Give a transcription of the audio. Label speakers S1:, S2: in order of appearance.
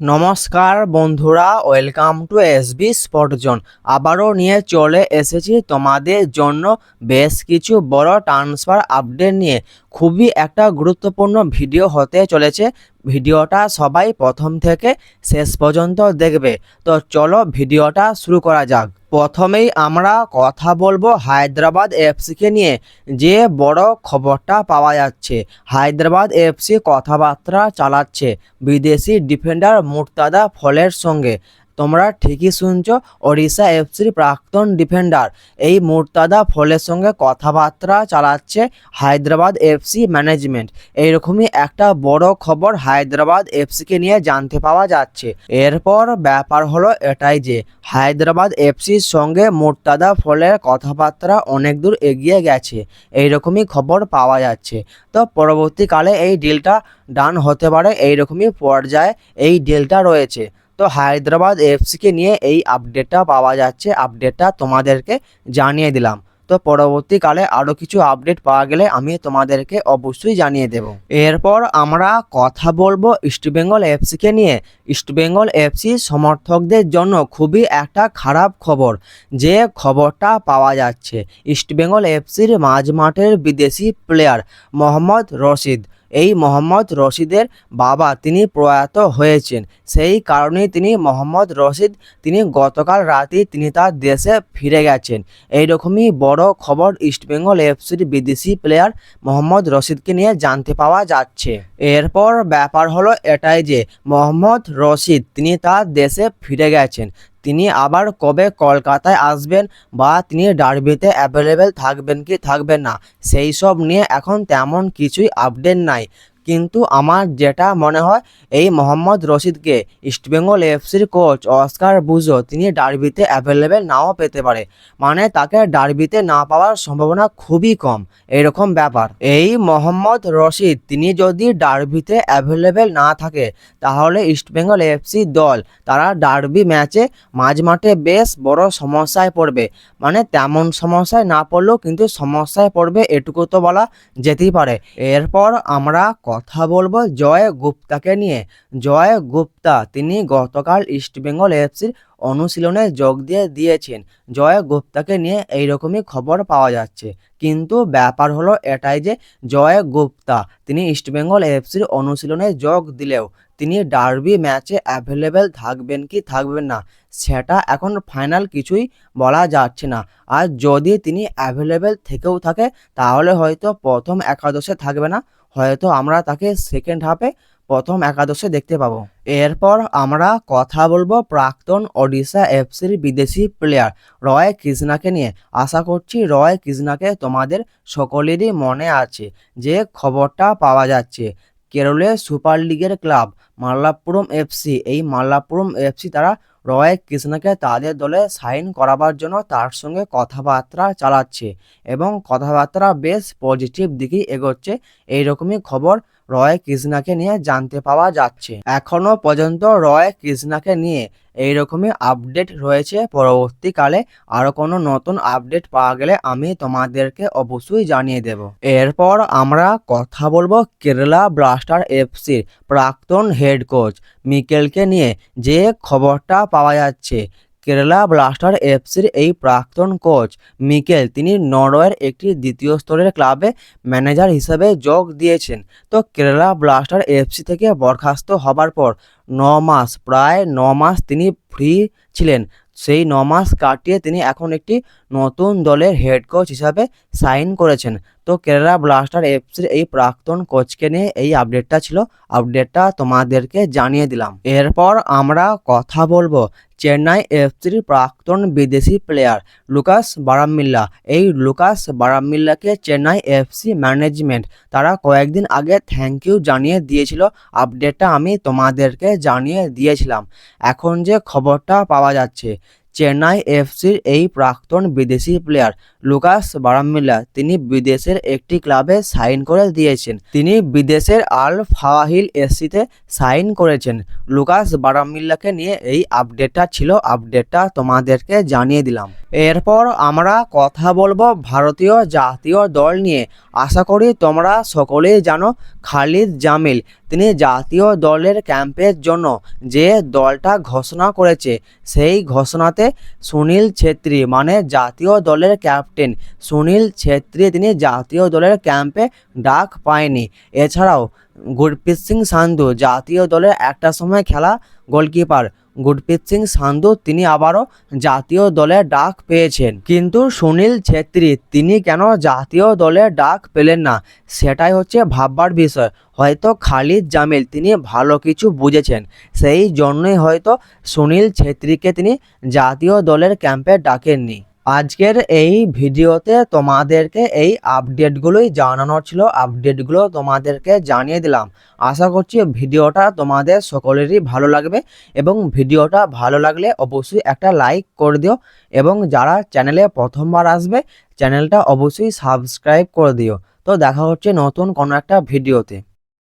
S1: নমস্কার বন্ধুরা welcome to S SB স্পটজন আবারও নিয়ে চলে এসেছি তোমাদের জন্য বেশ কিছু বড় ট্রান্সফার আপডেট নিয়ে। খুবই একটা গুরুত্বপূর্ণ ভিডিও হতে চলেছে। ভিডিওটা সবাই প্রথম থেকে শেষ পর্যন্ত দেখবে। তো চলো ভিডিওটা শুরু করা যাক। প্রথমেই আমরা কথা বলব হায়দ্রাবাদ এফসিকে নিয়ে। যে বড় খবরটা পাওয়া যাচ্ছে, হায়দ্রাবাদ এফসি কথাবার্তা চালাচ্ছে বিদেশি ডিফেন্ডার মুর্তাদা ফলের সঙ্গে। তোমরা ঠিকই শুনছ, ওড়িশা এফসির প্রাক্তন ডিফেন্ডার এই মুর্তাদা ফলের সঙ্গে কথাবার্তা চালাচ্ছে হায়দ্রাবাদ এফসি ম্যানেজমেন্ট এইরকমই একটা বড় খবর হায়দ্রাবাদ এফসিকে নিয়ে জানতে পাওয়া যাচ্ছে। এরপর ব্যাপার হলো এটাই যে, হায়দ্রাবাদ এফসির সঙ্গে মুর্তাদা ফলের কথাবার্তা অনেক দূর এগিয়ে গেছে। এইরকমই খবর পাওয়া যাচ্ছে। তো পরবর্তীকালে এই ডিলটা ডান হতে পারে, এইরকমই পর্যায়ে এই ডিলটা রয়েছে। তো হায়দ্রাবাদ এফসিকে নিয়ে এই আপডেটটা পাওয়া যাচ্ছে। আপডেটটা তোমাদেরকে জানিয়ে দিলাম। তো পরবর্তীকালে আরও কিছু আপডেট পাওয়া গেলে আমি তোমাদেরকে অবশ্যই জানিয়ে দেব। এরপর আমরা কথা বলব ইস্টবেঙ্গল এফসিকে নিয়ে। ইস্টবেঙ্গল এফসি সমর্থকদের জন্য খুবই একটা খারাপ খবর। যে খবরটা পাওয়া যাচ্ছে ইস্টবেঙ্গল এফসির মাঝমাঠের বিদেশি প্লেয়ার মোহাম্মদ রশিদ। এই মোহাম্মদ রশিদের বাবা তিনি প্রয়াত হয়েছেন। সেই কারণেই তিনি মোহাম্মদ রশিদ, তিনি গতকাল রাতেই তিনি তার দেশে ফিরে গেছেন। এইরকমই বড় খবর ইস্টবেঙ্গল এফসির বিদেশি প্লেয়ার মোহাম্মদ রশিদকে নিয়ে জানতে পাওয়া যাচ্ছে। এরপর ব্যাপার হলো এটাই যে, মোহাম্মদ রশিদ তিনি তার দেশে ফিরে গেছেন। তিনি আবার কবে কলকাতায় আসবেন বা তিনি ডার্বিতে অ্যাভেলেবেল থাকবেন কি থাকবেন না, সেই সব নিয়ে এখন তেমন কিছুই আপডেট নাই। কিন্তু আমার যেটা মনে হয়, এই মোহাম্মদ রশিদকে ইস্টবেঙ্গল এফসির কোচ অস্কার বুজো তিনি ডার্বিতে অ্যাভেলেবেল নাও পেতে পারে। মানে তাকে ডার্বিতে না পাওয়ার সম্ভাবনা খুবই কম। এরকম ব্যাপার। এই মোহাম্মদ রশিদ, তিনি যদি ডার্বিতে অ্যাভেলেবেল না থাকে, তাহলে ইস্টবেঙ্গল এফসি দল, তারা ডার্বি ম্যাচে মাঝ মাঠে বেশ বড় সমস্যায় পড়বে। মানে তেমন সমস্যায় না পড়লেও কিন্তু সমস্যায় পড়বে, এটুকু তো বলা যেতেই পারে। এরপর আমরা কথা বলব জয় গুপ্তাকে নিয়ে। জয় গুপ্তা, তিনি গতকাল ইস্টবেঙ্গল এফসির অনুশীলনে যোগ দিয়ে দিয়েছেন। জয় গুপ্তাকে নিয়ে এইরকমই খবর পাওয়া যাচ্ছে। কিন্তু ব্যাপার হলো এটাই যে, জয় গুপ্তা, তিনি ইস্টবেঙ্গল এফসির অনুশীলনে যোগ দিলেও তিনি ডার্বি ম্যাচে অ্যাভেলেবেল থাকবেন কি থাকবেন না, সেটা এখন ফাইনাল কিছুই বলা যাচ্ছে না। আর যদি তিনি অ্যাভেলেবেল থেকেও থাকে, তাহলে হয়তো প্রথম একাদশে থাকবে না। হয়তো আমরা তাকে সেকেন্ড হাফে প্রথম একাদশে দেখতে পাবো। এরপর আমরা কথা বলব প্রাক্তন ওডিশা এফসির বিদেশি প্লেয়ার রয় কৃষ্ণাকে নিয়ে। আশা করছি রয় কৃষ্ণাকে তোমাদের সকলেরই মনে আছে যে খবরটা পাওয়া যাচ্ছে। কেরলের সুপার লিগের ক্লাব মাল্লাপুরম এফসি, এই মাল্লাপুরম এফসি তারা রয় কৃষ্ণকে তাদের দলে সাইন করাবার জন্য তার সঙ্গে কথাবার্তা চালাচ্ছে এবং কথাবার্তা বেশ পজিটিভ দিকেই এগোচ্ছে। এইরকমই খবর রয় কৃষ্ণাকে নিয়ে জানতে পাওয়া যাচ্ছে। এখনও পর্যন্ত রয় কৃষ্ণাকে নিয়ে এইরকমই আপডেট রয়েছে। পরবর্তীকালে আরও কোনো নতুন আপডেট পাওয়া গেলে আমি তোমাদেরকে অবশ্যই জানিয়ে দেব। এরপর আমরা কথা বলব কেরালা ব্লাস্টার এফসির প্রাক্তন হেড কোচ মিকেলকে নিয়ে যে খবরটা পাওয়া যাচ্ছে। কেরালা ব্লাস্টার এফসির এই প্রাক্তন কোচ মিকেল, তিনি নরওয়ের একটি দ্বিতীয় স্তরের ক্লাবে ম্যানেজার হিসেবে যোগ দিয়েছেন। তো কেরালা ব্লাস্টার এফসি থেকে বরখাস্ত হবার পর ন মাস, প্রায় ন মাস তিনি ফ্রি ছিলেন। সেই ন মাস কাটিয়ে তিনি এখন একটি নতুন দলের হেড কোচ হিসাবে সাইন করেছেন। তো কেরালা ব্লাস্টার এফসির এই প্রাক্তন কোচকে নিয়ে এই আপডেটটা ছিল। আপডেটটা তোমাদেরকে জানিয়ে দিলাম। এরপর আমরা কথা বলব চেন্নাই এফসির প্রাক্তন বিদেশি প্লেয়ার লুকাস বারামিল্লা এই লুকাস বারামিল্লাকে চেন্নাই এফসি ম্যানেজমেন্ট তারা কয়েকদিন আগে থ্যাংক ইউ জানিয়ে দিয়েছিল। আপডেটটা আমি তোমাদেরকে জানিয়ে দিয়েছিলাম। এখন যে খবরটা পাওয়া যাচ্ছে চেন্নাই এফসির এই প্রাক্তন বিদেশি প্লেয়ার লুকাস বারামিল্লা তিনি বিদেশের একটি ক্লাবে সাইন করে দিয়েছেন। তিনি বিদেশের আল ফাওয়াহিল এসসিতে সাইন করেছেন। লুকাস বারামিল্লাকে নিয়ে এই আপডেটটা ছিল। আপডেটটা তোমাদেরকে জানিয়ে দিলাম। এরপর আমরা কথা বলব ভারতীয় জাতীয় দল নিয়ে। আশা করি তোমরা সকলেই জানো খালিদ জামিল। তিনি জাতীয় দলের ক্যাম্পের জন্য যে দলটা ঘোষণা করেছে, সেই ঘোষণাতে সুনীল ছেত্রী মানে জাতীয় দলের ক্যাপ্টেন। সুনীল ছেত্রী তিনি জাতীয় দলের ক্যাম্পে ডাক পায়নি। এছাড়াও গুরপ্রীত সিং সান্ধু জাতীয় দলের একটা সময় খেলা গোলকিপার। গুরপ্রীত সিং সান্ধু তিনি আবারও জাতীয় দলে ডাক পেয়েছেন। কিন্তু সুনীল ছেত্রী, তিনি কেন জাতীয় দলে ডাক পেলেন না? সেটাই হচ্ছে ভাববার বিষয়। হয়তো খালিদ জামিল তিনি ভালো কিছু বুঝেছেন। সেই জন্যই হয়তো সুনীল ছেত্রীকে তিনি জাতীয় দলের ক্যাম্পে ডাকেননি। আজকের এই ভিডিওতে তোমাদেরকে এই আপডেটগুলোই জানানোর ছিল। আপডেটগুলো তোমাদেরকে জানিয়ে দিলাম। আশা করছি ভিডিওটা তোমাদের সকলেরই ভালো লাগবে এবং ভিডিওটা ভালো লাগলে অবশ্যই একটা লাইক করে দিও এবং যারা চ্যানেলে প্রথমবার আসবে, চ্যানেলটা অবশ্যই সাবস্ক্রাইব করে দিও। তো দেখা হচ্ছে নতুন কোনো একটা ভিডিওতে।